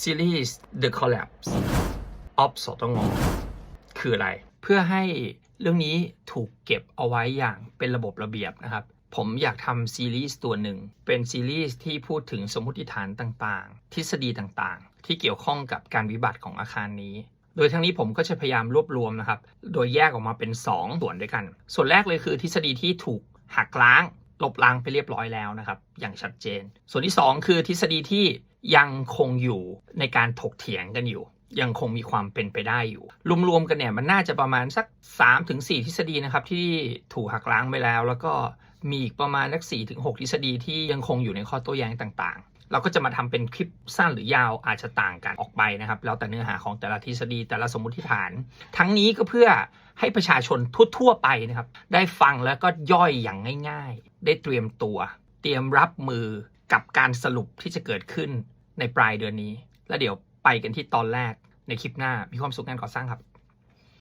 ซีรีส์ The Collapse of สตงคืออะไร เพื่อให้เรื่องนี้ถูกเก็บเอาไว้อย่างเป็นระบบระเบียบนะครับ ผมอยากทำซีรีส์ตัวหนึ่ง เป็นซีรีส์ที่พูดถึงสมมติฐานต่างๆ ทฤษฎีต่างๆ ที่เกี่ยวข้องกับการวิบัติของอาคารนี้ โดยทั้งนี้ผมก็จะพยายามรวบรวมนะครับ โดยแยกออกมาเป็น 2 ส่วนด้วยกัน ส่วนแรกเลยคือทฤษฎีที่ถูกหักล้าง ลบล้างไปเรียบร้อยแล้วนะครับ อย่างชัดเจน ส่วนที่ 2 คือทฤษฎีที่ ยังคงอยู่ในการถกเถียงกันอยู่ ยังคงมีความเป็นไปได้อยู่ รวมๆกันเนี่ยมันน่าจะประมาณสัก 3-4 ทฤษฎีนะครับที่ถูกหักล้างไปแล้ว แล้วก็มีอีกประมาณสัก4-6 ทฤษฎีที่ยังคงอยู่ในข้อโต้แย้งต่างๆ เราก็จะมาทำเป็นคลิปสั้นหรือยาวอาจจะต่างกันออกไปนะครับแล้วแต่เนื้อหาของแต่ละทฤษฎีแต่ละสมมติฐาน ทั้งนี้ก็เพื่อให้ประชาชนทั่วๆไปนะครับ ได้ฟังแล้วก็ย่อยอย่างง่าย ๆ ได้เตรียมตัว เตรียมรับมือ กับการสรุปที่จะเกิดขึ้นในปลายเดือนนี้ แล้วเดี๋ยวไปกันที่ตอนแรกในคลิปหน้ามีความสุขงานก่อสร้างครับ